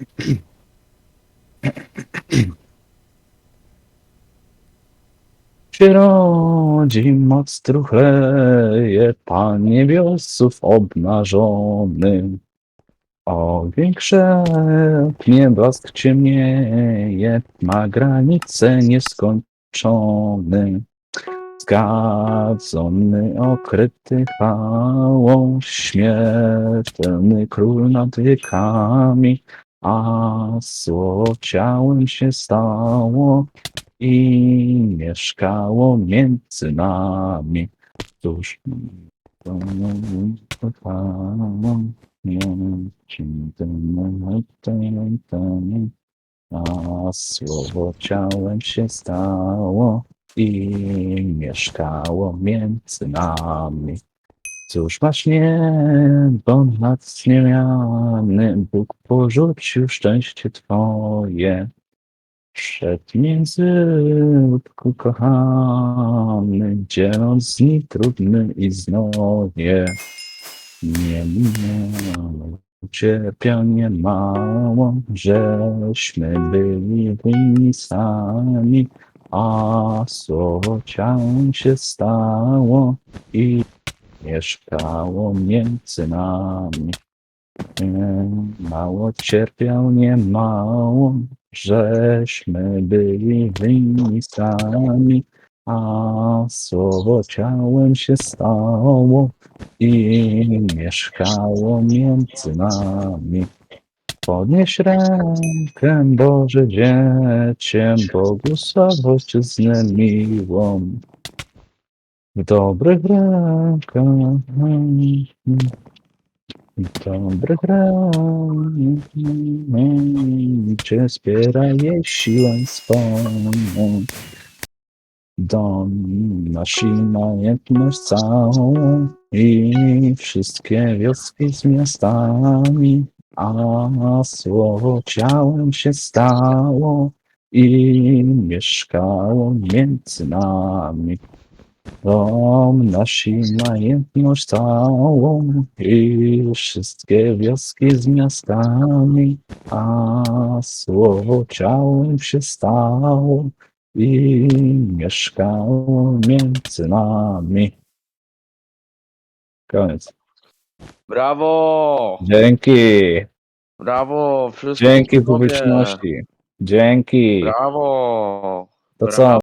Się rodzi, moc truchleje, Pan niebiosów obnażony. Ogień krzepnie, blask ciemnieje, ma granice nieskończone. Zgadzony, okryty chwałą, śmiertelny król nad wiekami, a słowo ciałem się stało i mieszkało między nami. Cóż, a słowo ciałem się stało i mieszkało między nami. Cóż masz niebo nad niemiany, Bóg porzucił szczęście Twoje. Przed między łódku kochany, dzieląc dni trudny i znowie. Nie minęło cierpienie mało, żeśmy byli winni sami, a słowo ciałem się stało i mieszkało między nami. Mało cierpiał, nie mało, żeśmy byli winni sami, a słowo ciałem się stało i mieszkało między nami. Podnieś rękę, Boże dziecię, błogosławościznę miłą. Dobrych rękach, dobrych rękach, Cię wspiera jej siłę swą. Dom nasz i majętność całą i wszystkie wioski z miastami, a słowo ciałem się stało i mieszkało między nami. Dom nasz i majętność całą i wszystkie wioski z miastami, a słowo ciałem się stało i mieszkało między nami. Koniec. Brawo! Dzięki. Brawo! Wszystko Dzięki publiczności. Dzięki. Brawo! To co?